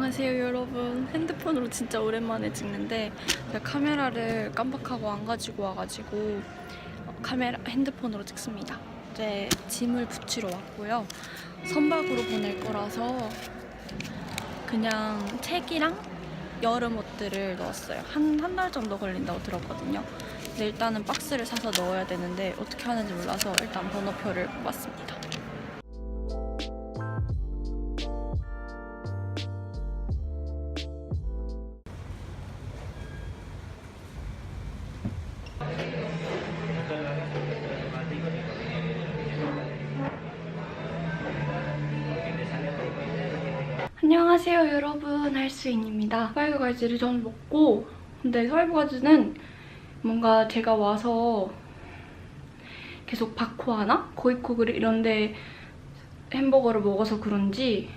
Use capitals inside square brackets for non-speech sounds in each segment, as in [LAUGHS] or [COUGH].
안녕하세요 여러분. 핸드폰으로 진짜 오랜만에 찍는데 제가 카메라를 깜빡하고 안 가지고 와가지고 카메라 핸드폰으로 찍습니다. 이제 짐을 붙이러 왔고요. 선박으로 보낼 거라서 그냥 책이랑 여름 옷들을 넣었어요. 한 한 달 정도 걸린다고 들었거든요. 근데 일단은 박스를 사서 넣어야 되는데 어떻게 하는지 몰라서 일단 번호표를 뽑았습니다 안녕하세요 여러분. 할수인입니다. 서해부가지를 저는 먹고 근데 서해부가지는 뭔가 제가 와서 계속 바코하나? 고이코그리 이런 데 햄버거를 먹어서 그런지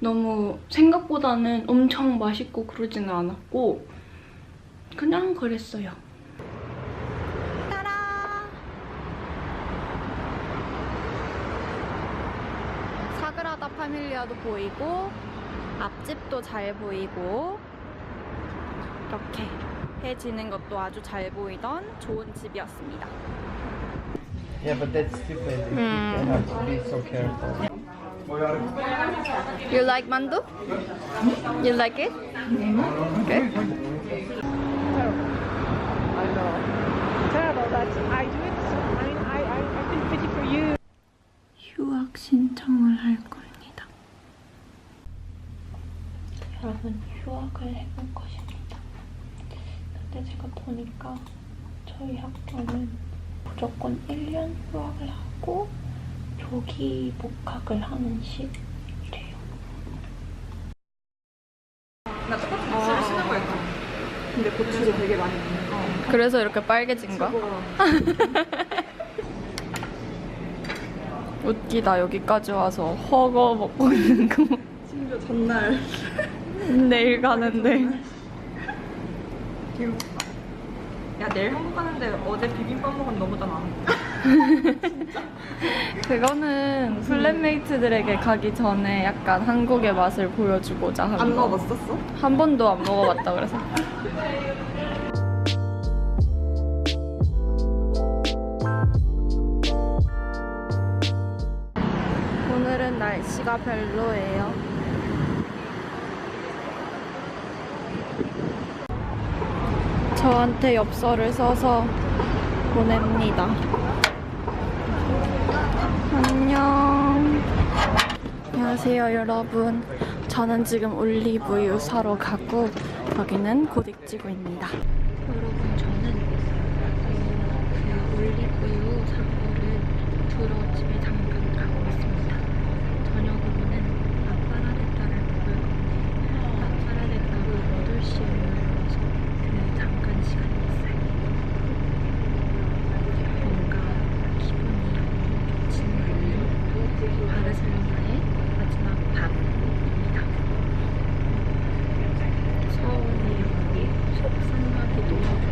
너무 생각보다는 엄청 맛있고 그러지는 않았고 그냥 그랬어요 따라 사그라다 파밀리아도 보이고 앞집도 잘 보이고 이렇게 해 지는 것도 아주 잘 보이던 좋은 집이었습니다. Yeah, but that's stupid. Hmm. You have to be so careful. You like mandu? You like it? Good. terrible that I do it. I I, I, I feel pity for you. 휴학 신청을 할겁니다. 여러분 휴학을 해볼 것입니다. 근데 제가 보니까 저희 학교는 무조건 1년 휴학을 하고 조기 복학을 하는 식이래요. 나 똑같은 고추를 쓰는 거였다. 근데 고추를 되게 많이 넣는 거. 그래서 이렇게 빨개진 거야? 웃기다 여기까지 와서 허거 먹고 있는 거 심지어 전날 내일 가는데. 야 내일 한국 가는데 어제 비빔밥 먹은 너무잖아. [LAUGHS] 그거는 플랫메이트들에게 가기 전에 약간 한국의 맛을 보여주고자 하는 안 거. 먹었었어? 한 번도 안 먹어봤다 그래서 오늘은 날씨가 별로예요 저한테 엽서를 써서 보냅니다. 안녕. 안녕하세요 여러분. 저는 지금 올리브유 사러 가고 여기는 고딕지구입니다. 여러분 저는 그 올리브유 산 거를 들어 집에 잠깐 가고 있습니다. 저녁 부분은 라파라데타를 먹을 건데 라파라데타가 8시에 열려서 그 잠깐 시간이 있어요 뭔가 기분이 좋지는 않은 바르셀로나의 마지막 밤입니다. 서운해요. 속상하기도 하고.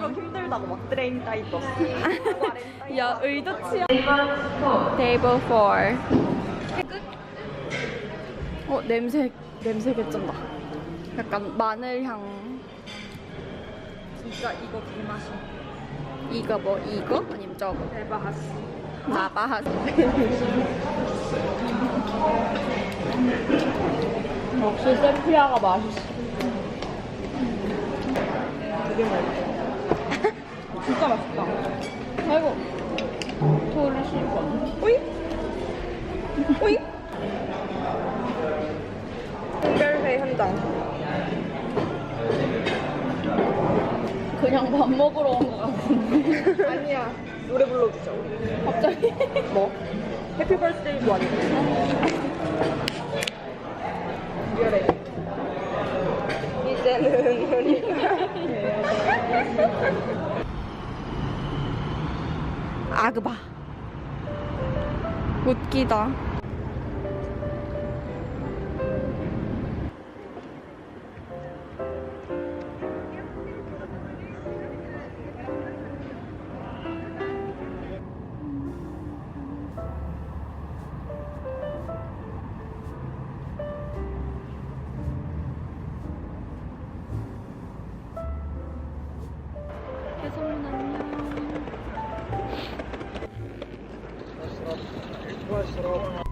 경청. 힘들다고 막 드레인 따이버. [LAUGHS] 야, 의도치야. 테이블 4. 어, 냄새, 냄새 개쩐다. 약간 마늘향. 진짜 이거 개맛이. 이거 뭐, 이거? 아니면 저거? 대바하스. 나바하. 역시 세피아가 맛있어. 되게 맛있어. 진짜 맛있다. 아이고. 토를 씹어 오이? 오이? 특별회 현장. 그냥 밥 먹으러 온 것 같은데. [LAUGHS] 아니야. 노래 불러주자, 우리. 갑자기. 뭐? 해피 벌스데이도 아니고. 아그바. 웃기다. 해성문화는 마예.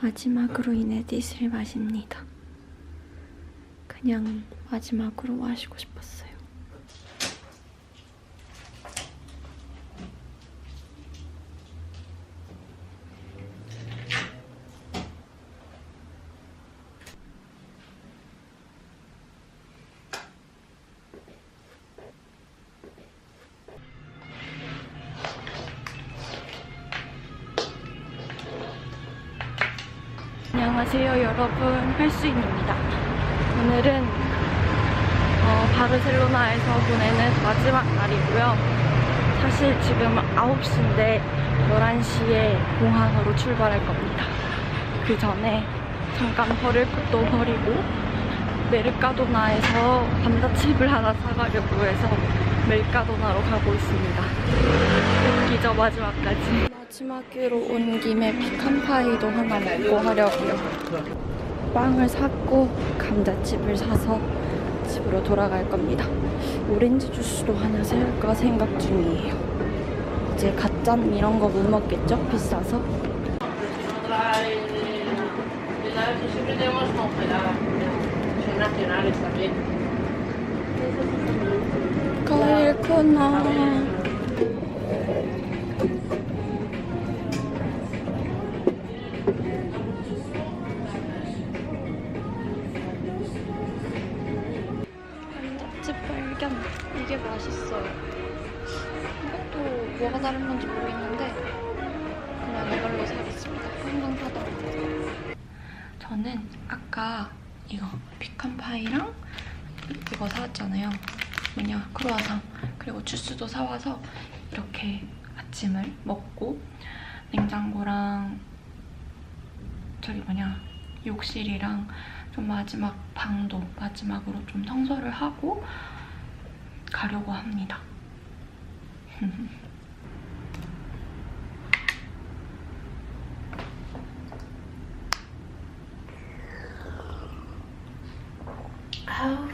마지막으로 이 네디스를 마십니다. 그냥 마지막으로 마시고 싶었어요. 안녕하세요 여러분. 할수인입니다. 오늘은 어, 바르셀로나에서 보내는 마지막 날이고요. 사실 지금 9시인데 11시에 공항으로 출발할 겁니다. 그 전에 잠깐 버릴 것도 버리고 메르카도나에서 감자칩을 하나 사가려고 해서 메르카도나로 가고 있습니다. 웃기죠 마지막까지 마지막으로 온 김에 피칸파이도 하나 먹고 하려고요 빵을 샀고 감자칩을 사서 집으로 돌아갈 겁니다 오렌지 주스도 하나 살까 생각 중이에요 이제 갓짠 이런 거 못 먹겠죠? 비싸서 también. 그렇구나 발견 이게 맛있어요. 이것도 뭐가 다른 건지 모르겠는데 그냥 이걸로 사겠습니다. 항상 사더라고요. 저는 아까 이거 피칸파이랑 이거 사왔잖아요. 뭐냐 크루아상. 그리고 주스도 사와서 이렇게 아침을 먹고 냉장고랑 저기 뭐냐 욕실이랑 좀 마지막 방도 마지막으로 좀 청소를 하고 가려고 합니다. [LAUGHS] 아우.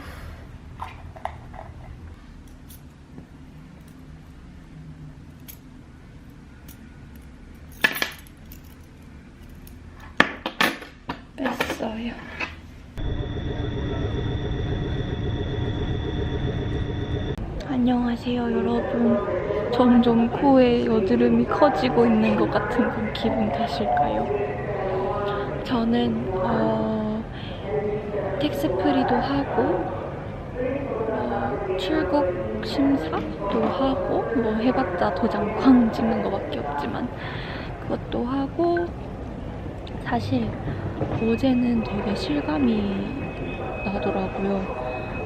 뺐어요. 안녕하세요, 여러분. 점점 코에 여드름이 커지고 있는 것 같은 그 기분 탓일까요? 저는 어, 텍스프리도 하고 어, 출국 심사도 하고 뭐 해봤자 도장 쾅 찍는 거밖에 없지만 그것도 하고 사실 어제는 되게 실감이 나더라고요.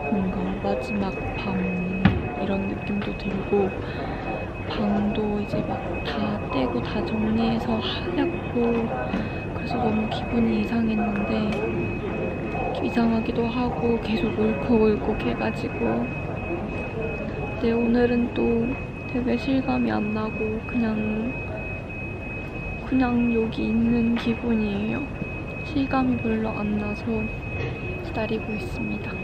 뭔가 마지막 밤 이런 느낌도 들고 방도 이제 막 다 떼고 다 정리해서 하얗고 그래서 너무 기분이 이상했는데 이상하기도 하고 계속 울컥울컥 해가지고 근데 오늘은 또 되게 실감이 안 나고 그냥 그냥 여기 있는 기분이에요. 실감이 별로 안 나서 기다리고 있습니다.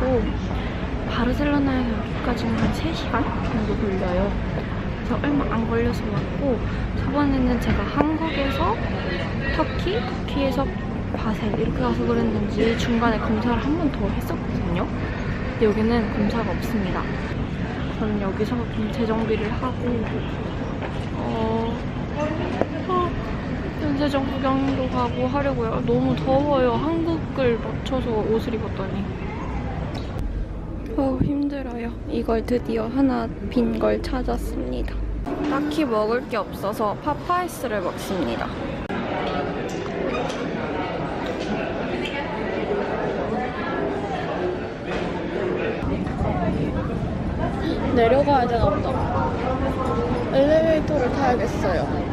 내렸고 바르셀로나에서 여기까지는 한 3시간 정도 걸려요. 그래서 얼마 안 걸려서 왔고 저번에는 제가 한국에서 터키, 터키에서 바셀 이렇게 가서 그랬는지 중간에 검사를 한 번 더 했었거든요. 근데 여기는 검사가 없습니다. 저는 여기서 좀 재정비를 하고 어, 어, 연세정 구경도 가고 하려고요. 너무 더워요. 한국을 맞춰서 옷을 입었더니. 어 힘들어요. 이걸 드디어 하나 빈 걸 찾았습니다. 딱히 먹을 게 없어서 파파이스를 먹습니다. 내려가야 되나 보다. 엘리베이터를 타야겠어요.